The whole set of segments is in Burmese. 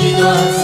ရှိနေ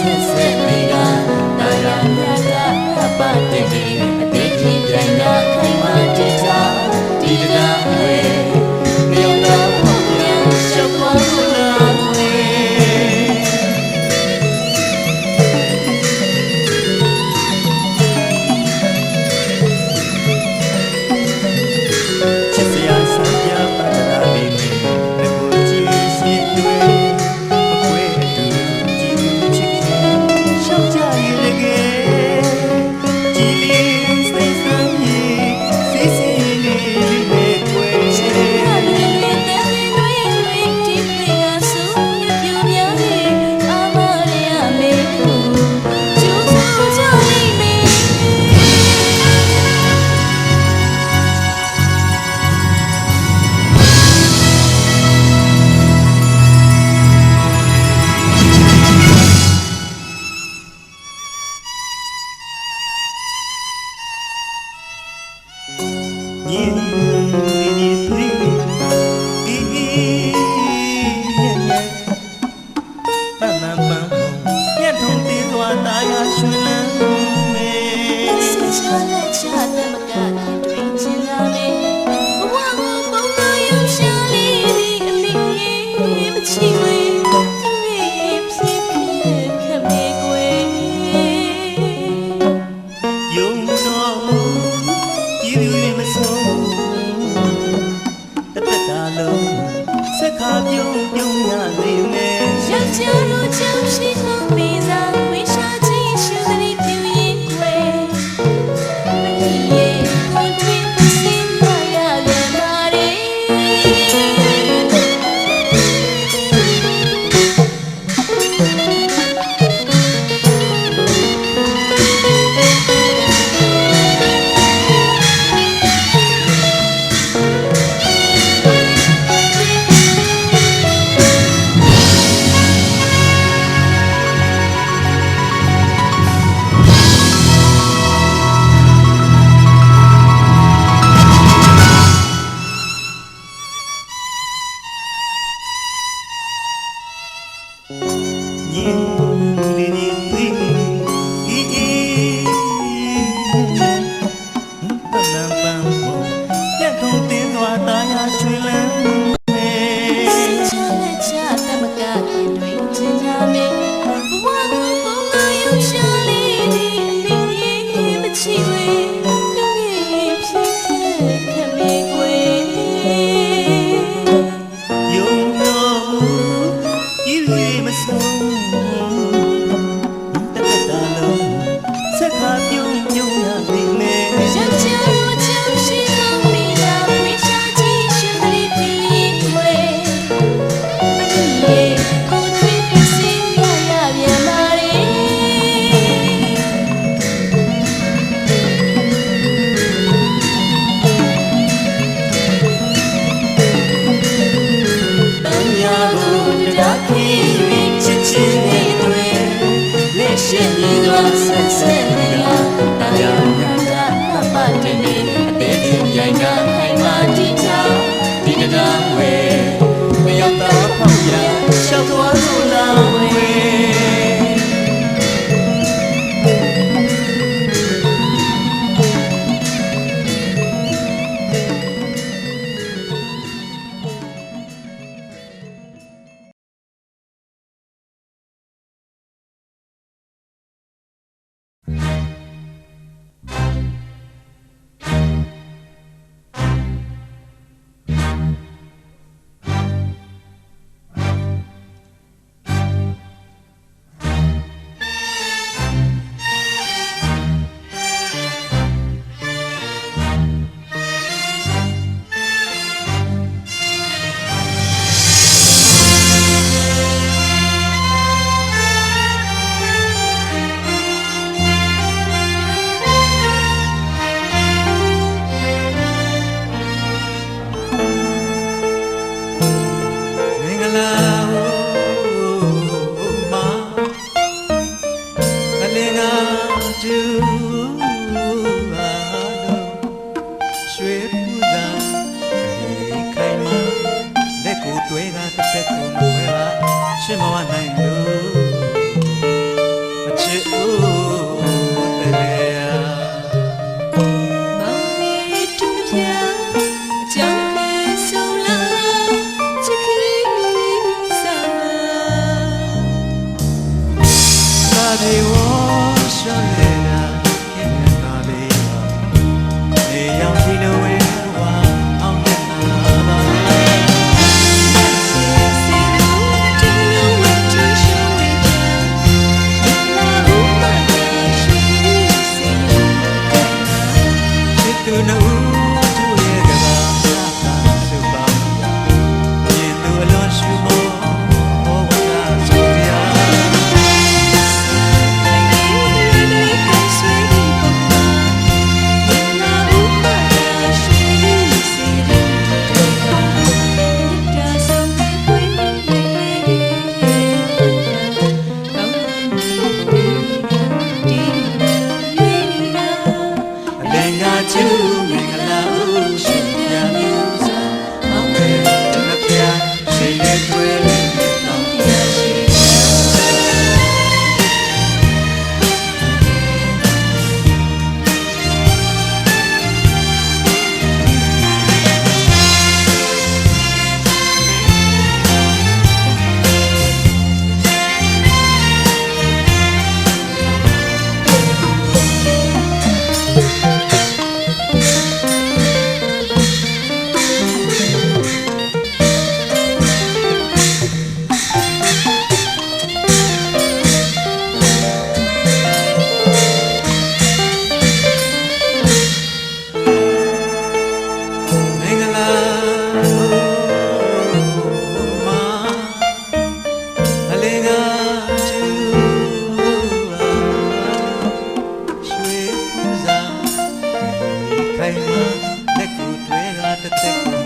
the thing.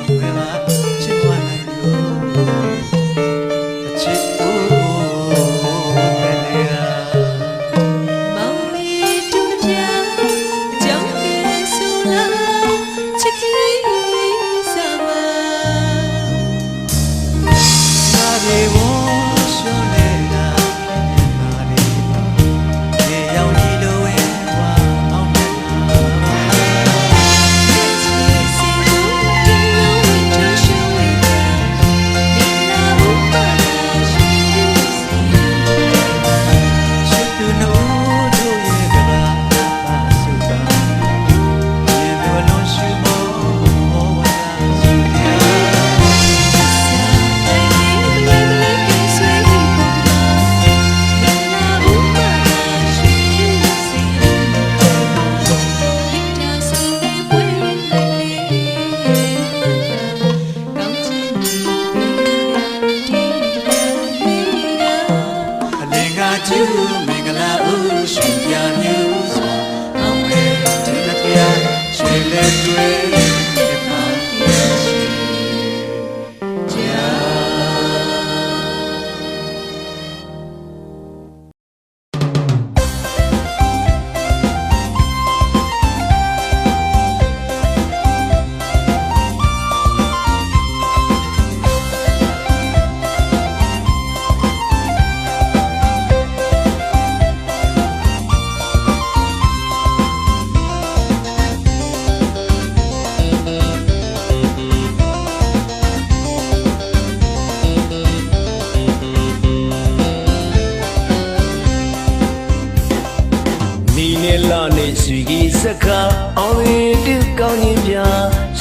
အောင်ရတူကောင်းခြင်းပြ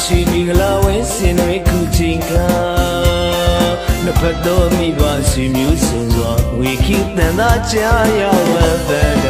ရှိမီကလာဝဲစင်တွေခုချင်းကနဖတ်တော်မိပါစီမျိုးစုံစွာဝေခိတန်သာကြာရောက်ဝတ်တဲ့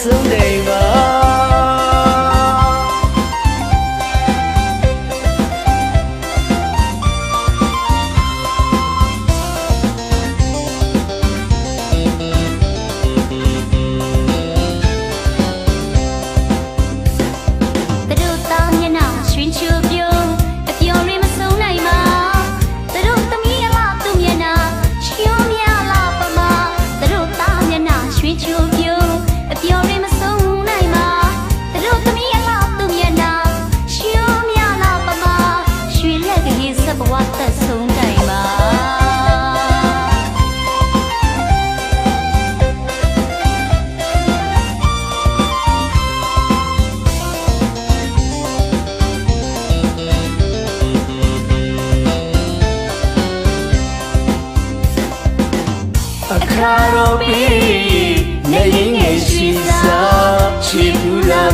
someday, but.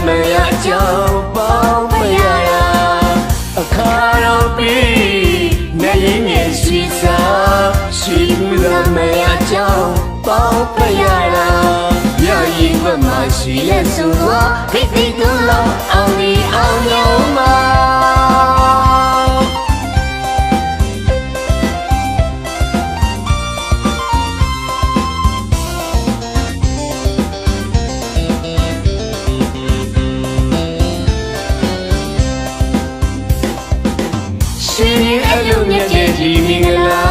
မရကြောင်းပေါင်းမရရာအခါတော်ပြီးနေရင်ငယ်ရှိစာရှိမှုသာမရကြောင်းပေါင်းမရရာရရင်မမရှိရဲ့ဆိုတော့ဖိတ်ဖိတ်တို့လောက်အောင်ဒီအောင်ရောမှာ ရွှေအလုံးမြတ်တဲ့ဒီမင်္ဂလာ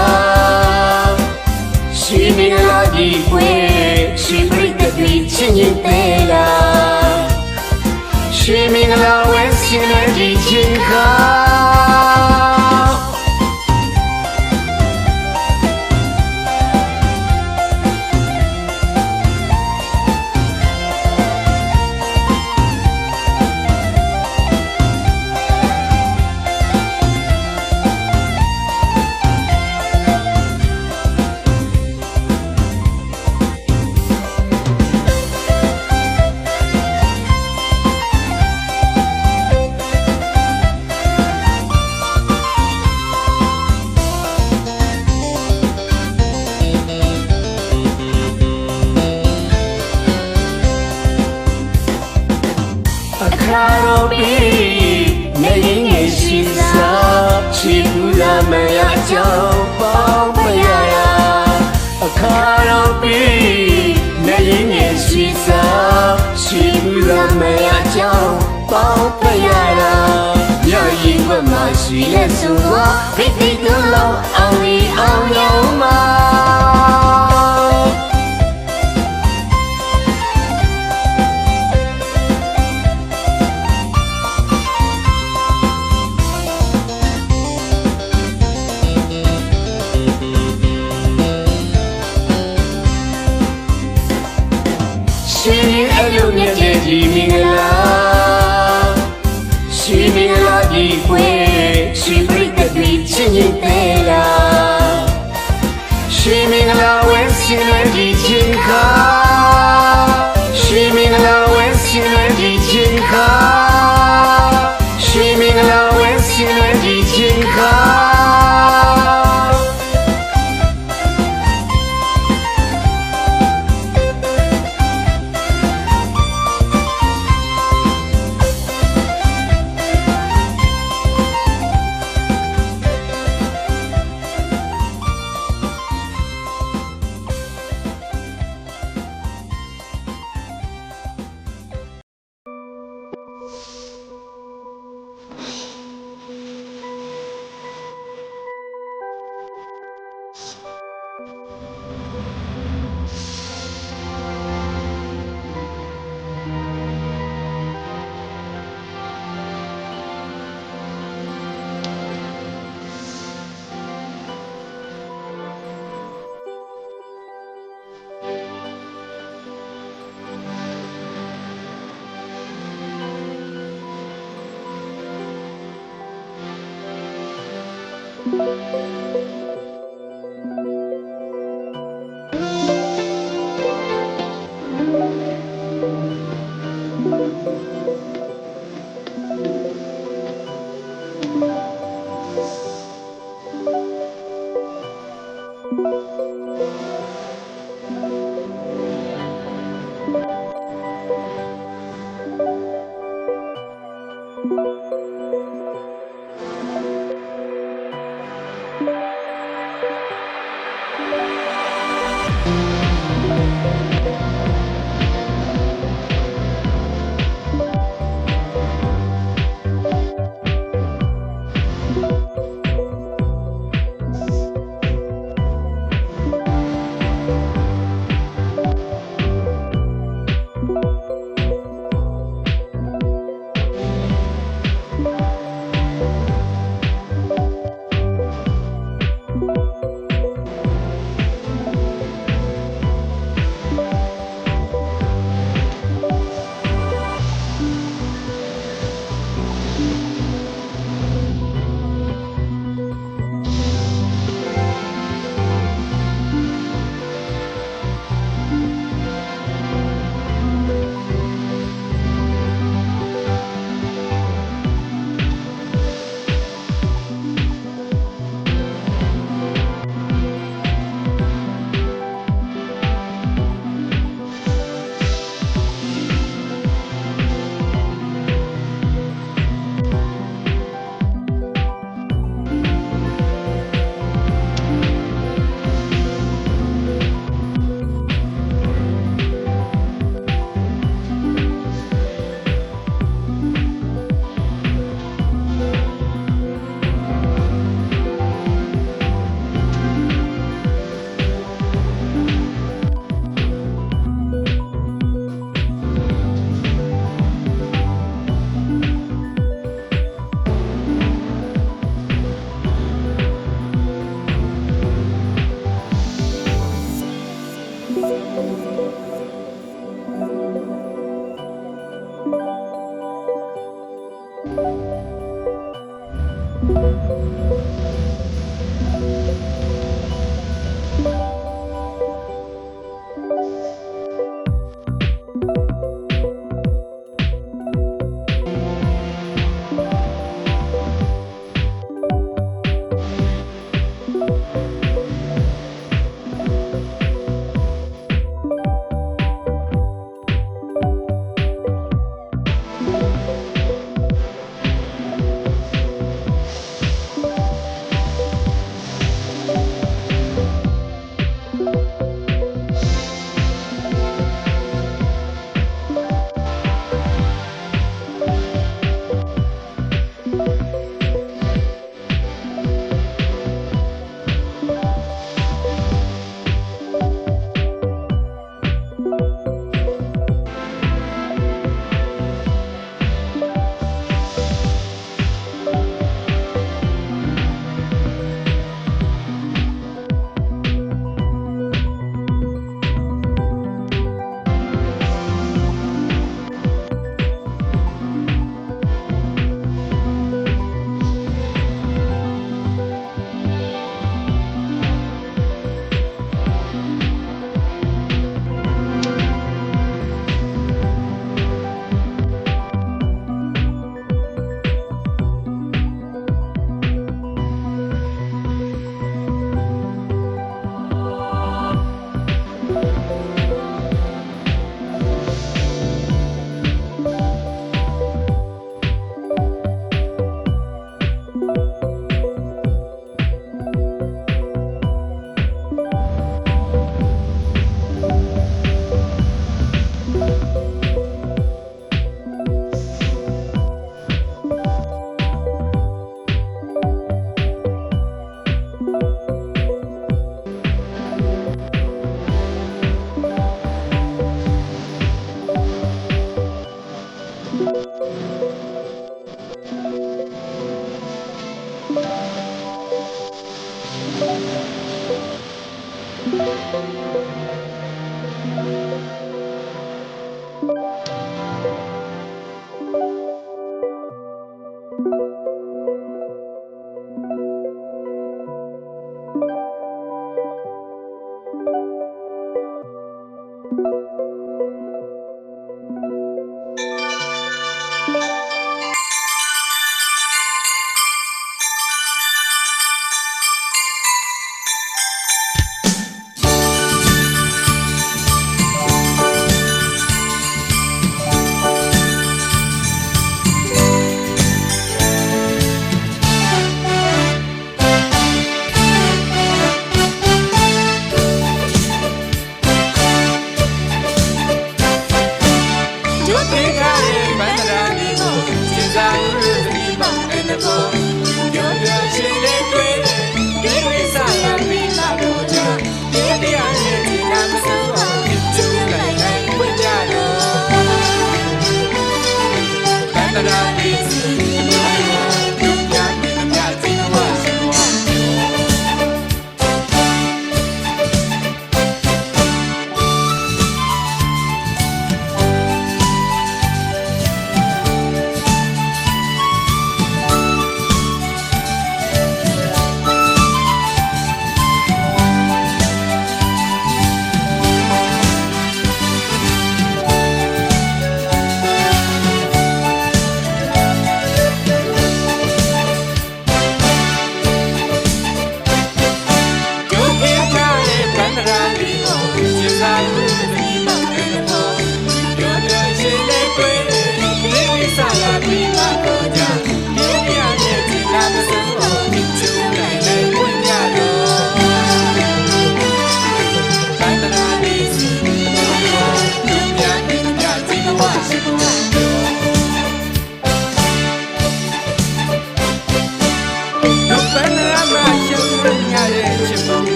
ရွှေမင်္ဂလာဒီပွဲရွှေပြိတ္တတွေချင်းချင်းတဲ့ ပေါင်းဖွဲ့ရတာမြောက်ရင်ဝတ်မရှိတဲ့သူကဖိတ်ဖိတ်လုံးလုံးအောင်ရီအောင်ရောမှာရှင်ရဲ့အလိုမြတ်တဲ့ဒီမင်္ဂ တွေချင်းရင်သေး